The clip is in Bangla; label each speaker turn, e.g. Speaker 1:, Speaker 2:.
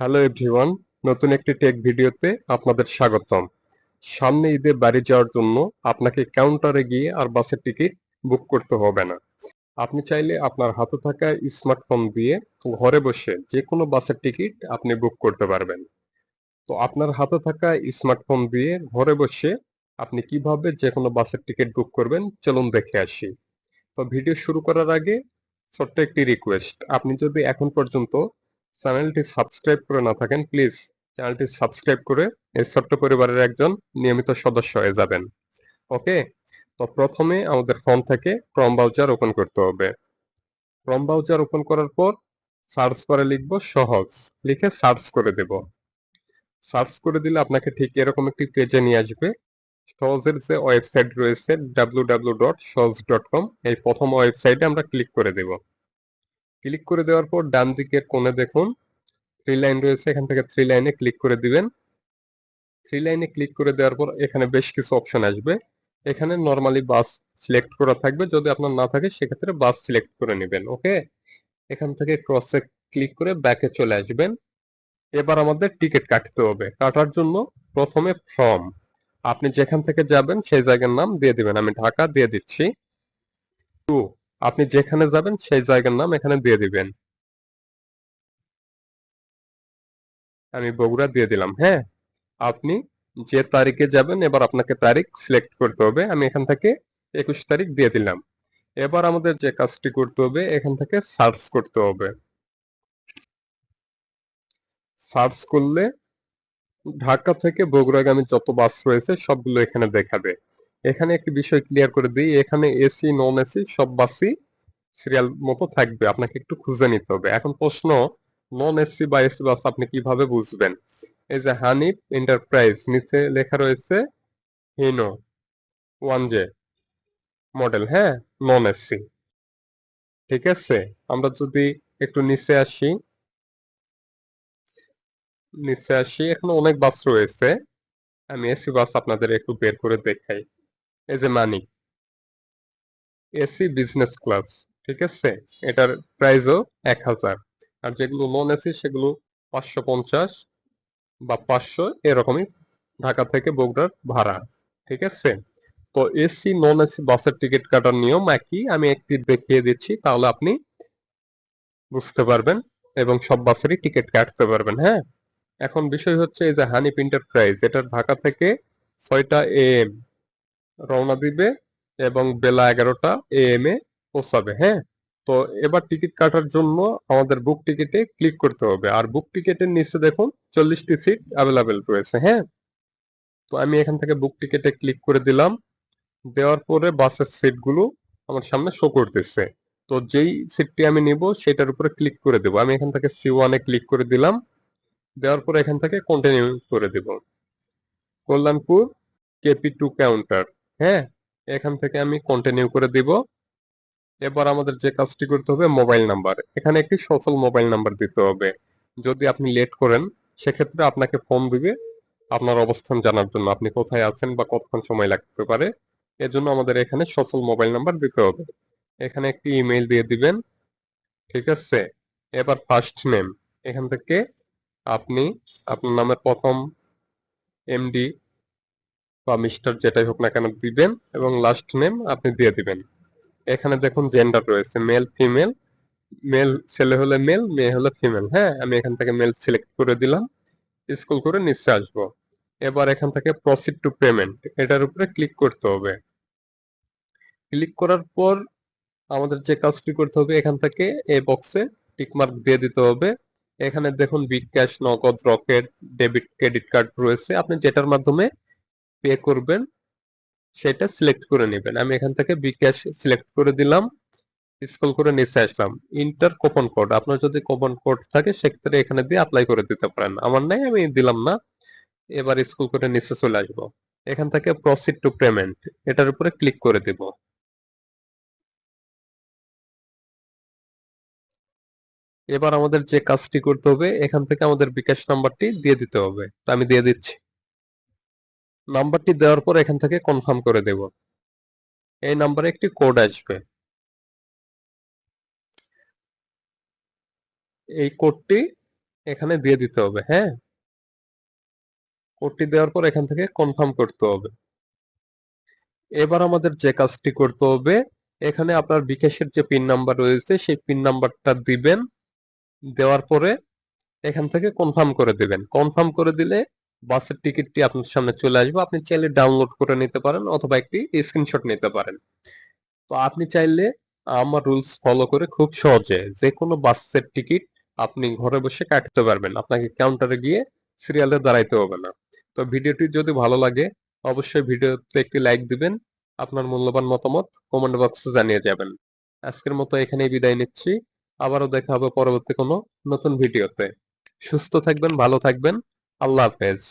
Speaker 1: হ্যালো এভরিওয়ান নতুন একটি টেক ভিডিওতে আপনাদের স্বাগতম। সামনে ঈদে বাড়ি যাওয়ার জন্য আপনাকে কাউন্টারে গিয়ে আর বাসের টিকিট বুক করতে হবে না। আপনি চাইলে আপনার হাতে থাকা স্মার্টফোন দিয়ে ঘরে বসে যে কোনো বাসের টিকিট আপনি বুক করতে পারবেন। তো আপনার হাতে থাকা স্মার্টফোন দিয়ে ঘরে বসে আপনি কীভাবে যে কোনো বাসের টিকিট বুক করবেন, চলুন দেখে আসি। তো ভিডিও শুরু করার আগে ছোট্ট একটি রিকোয়েস্ট আপনি যদি এখন পর্যন্ত চ্যানেলটি সাবস্ক্রাইব করে না থাকেন, প্লিজ চ্যানেলটি সাবস্ক্রাইব করে এই ছোট্ট পরিবারের একজন নিয়মিত সদস্য হয়ে যাবেন। ওকে? তো প্রথমে আমাদের ফোন থেকে ক্রম ব্রাউজার ওপেন করতে হবে। ক্রম ব্রাউজার ওপেন করার পর সার্চ করে লিখব সহজ। লিখে সার্চ করে দেব। সার্চ করে দিলে আপনাকে ঠিক এরকম একটি পেজে নিয়ে আসবে। সহজের যে ওয়েবসাইট রয়েছে www.সহজ.com এই প্রথম ওয়েবসাইটে আমরা ক্লিক করে দেব। ক্লিক করে দেওয়ার পর ডান দিকের কোণে দেখুন থ্রি লাইন রয়েছে, এখান থেকে থ্রি লাইনে ক্লিক করে দিবেন। থ্রি লাইনে ক্লিক করে দেওয়ার পর এখানে বেশ কিছু অপশন আসবে। এখানে নর্মালি বাস সিলেক্ট করা থাকবে, যদি আপনার না থাকে সেক্ষেত্রে বাস সিলেক্ট করে নেবেন ওকে এখান থেকে ক্রসে ক্লিক করে ব্যাকে চলে আসবেন। এবার আমাদের টিকিট কাটতে হবে, কাটার জন্য প্রথমে ফর্ম আপনি যেখান থেকে যাবেন সেই জায়গার নাম দিয়ে দিবেন, আমি ঢাকা দিয়ে দিচ্ছি। টু আপনি যেখানে যাবেন, সেই জায়গার নাম এখানে দিয়ে দিবেন। আমি বগুড়া দিয়ে দিলাম হ্যাঁ? আপনি যে তারিখে যাবেন, এবার আপনাকে তারিখ সিলেক্ট করতে হবে। আমি এখান থেকে একুশ তারিখ দিয়ে দিলাম। এবার আমাদের যে কাজটি করতে হবে, এখান থেকে সার্চ করতে হবে। সার্চ করলে ঢাকা থেকে বগুড়াগামী যত বাস রয়েছে, সবগুলো এখানে দেখাবে। এখানে একটি বিষয় ক্লিয়ার করে দিই। এখানে এসি নন এসি সব বাসই সিরিয়াল মতো থাকবে। আপনাকে একটু খুঁজে নিতে হবে। এখন প্রশ্ন নন এসি বা এসি বাস আপনি কীভাবে বুঝবেন? এই যে হানিফ এন্টারপ্রাইজ নিচে লেখা রয়েছে হিনো ওয়ান জে মডেল হ্যাঁ? নন এসি ঠিক আছে? আমরা যদি একটু নিচে আসি। নিচে আসি। এখানে অনেক বাস রয়েছে। আমি এসি বাস আপনাদের একটু বের করে দেখাই। এই যে মানি এসি বিজনেস ক্লাস ঠিক আছে? এটার প্রাইসও এক হাজার। আর যেগুলো নন এসি সেগুলো পাঁচশো পঞ্চাশ বা পাঁচশো, এরকমই ঢাকা থেকে বগুড়ার ভাড়া, ঠিক আছে? তো এসি নন এসি বাসের টিকিট কাটার নিয়ম একই, আমি একটি দেখিয়ে দিচ্ছি, তাহলে আপনি বুঝতে পারবেন এবং সব বাসেরই টিকিট কাটতে পারবেন হ্যাঁ? এখন বিষয় হচ্ছে এই যে হানিফ এন্টারপ্রাইজ এটা ঢাকা থেকে ছয়টা এম রওনা দিবে এবং বেলা এগারোটা এ এম এ পৌঁছাবে হ্যাঁ? তো এবার টিকিট কাটার জন্য আমাদের বুক টিকিটে ক্লিক করতে হবে। আর বুক টিকিটের নিচে দেখুন চল্লিশটি সিট অ্যাভেলেবেল রয়েছে হ্যাঁ? তো আমি এখান থেকে বুক টিকিটে ক্লিক করে দিলাম। দেওয়ার পরে বাসের সিটগুলো আমার সামনে শো করতেছে। তো যেই সিটটি আমি নিব সেটার উপরে ক্লিক করে দেব। আমি এখান থেকে সি ওয়ানে ক্লিক করে দিলাম। দেওয়ার পরে এখান থেকে কন্টিনিউ করে দেব। কল্যাণপুর কেপি টু কাউন্টার হ্যাঁ এখান থেকে আমি কন্টিনিউ করে দিব। এবার আমাদের যে কাজটি করতে হবে মোবাইল নাম্বার এখানে একটি সচল মোবাইল নাম্বার দিতে হবে। যদি আপনি লেট করেন, সেক্ষেত্রে আপনাকে ফোন দিবে। আপনার অবস্থান জানার জন্য, আপনি কোথায় আছেন বা কতক্ষণ সময় লাগতে পারে, এজন্য আমাদের এখানে সচল মোবাইল নাম্বার দিতে হবে। এখানে একটি ইমেল দিয়ে দিবেন, ঠিক আছে? এবার ফার্স্ট নেম এখান থেকে আপনি, আপনার নামের প্রথম এমডি বা মিস্টার যেটাই হোক না কেন দিবেন এবং লাস্ট নেম আপনি দিয়ে দিবেন। এখানে দেখুন জেন্ডার রয়েছে মেল ফিমেল মেল ছেলে হলে মেল মেয়ে হলে ফিমেল হ্যাঁ আমি এখান থেকে মেল সিলেক্ট করে দিলাম স্কুল করে নিচে আসব। এবার এখান থেকে প্রসিড টু পেমেন্ট এটার উপরে ক্লিক করতে হবে। ক্লিক করার পর আমাদের যে কাজটি করতে হবে, এখান থেকে এই বক্সে টিকমার্ক দিয়ে দিতে হবে। এখানে দেখুন bKash Nagad rocket debit credit card রয়েছে। আপনি যেটার মাধ্যমে পে করবেন, সেটা সিলেক্ট করে নেবেন। আমি এখান থেকে বিকাশ সিলেক্ট করে দিলাম স্কুল করে নিচে আসলাম। ইন্টার কোপন কোড আপনার যদি কোপন কোড থাকে, সেক্ষেত্রে এখানে দিয়ে অ্যাপ্লাই করে দিতে পারেন। আমার নাই, আমি দিলাম না। এবার স্কুল করে নিচে চলে আসব। এখান থেকে প্রসিড টু পেমেন্ট এটার উপরে ক্লিক করে দিব। এবার আমাদের যে কাজটি করতে হবে, এখান থেকে আমাদের বিকাশ নাম্বারটি দিয়ে দিতে হবে। তা আমি দিয়ে দিচ্ছি। নাম্বারটি দেওয়ার পর এখান থেকে কনফার্ম করে দেব। এই নাম্বারে একটি কোড আসবে। এই কোডটি এখানে দিয়ে দিতে হবে হ্যাঁ? কোডটি দেওয়ার পর এখান থেকে কনফার্ম করতে হবে। এবার আমাদের যে কাজটি করতে হবে, এখানে আপনার বিকাশের যে পিন নাম্বার রয়েছে, সেই পিন নাম্বারটা দিবেন। দেওয়ার পরে এখান থেকে কনফার্ম করে দিবেন। কনফার্ম করে দিলে বাসের টিকিটটি আপনার সামনে চলে আসবে। আপনি চাইলে ডাউনলোড করে নিতে পারেন অথবা একটি স্ক্রিনশট নিতে পারেন। তো আপনি চাইলে আমার রুলস ফলো করে খুব সহজে যে কোনো বাসের টিকিট আপনি ঘরে বসে কাটতে পারবেন। আপনাকে কাউন্টারে গিয়ে সিরিয়ালে দাঁড়াইতে হবে না। তো ভিডিওটি যদি ভালো লাগে, অবশ্যই ভিডিওতে একটি লাইক দিবেন। আপনার মূল্যবান মতামত কমেন্ট বক্সে জানিয়ে যাবেন। আজকের মতো এখানেই বিদায় নিচ্ছি। আবারও দেখা হবে পরবর্তী কোনো নতুন ভিডিওতে। সুস্থ থাকবেন, ভালো থাকবেন। আল্লাহ হাফেজ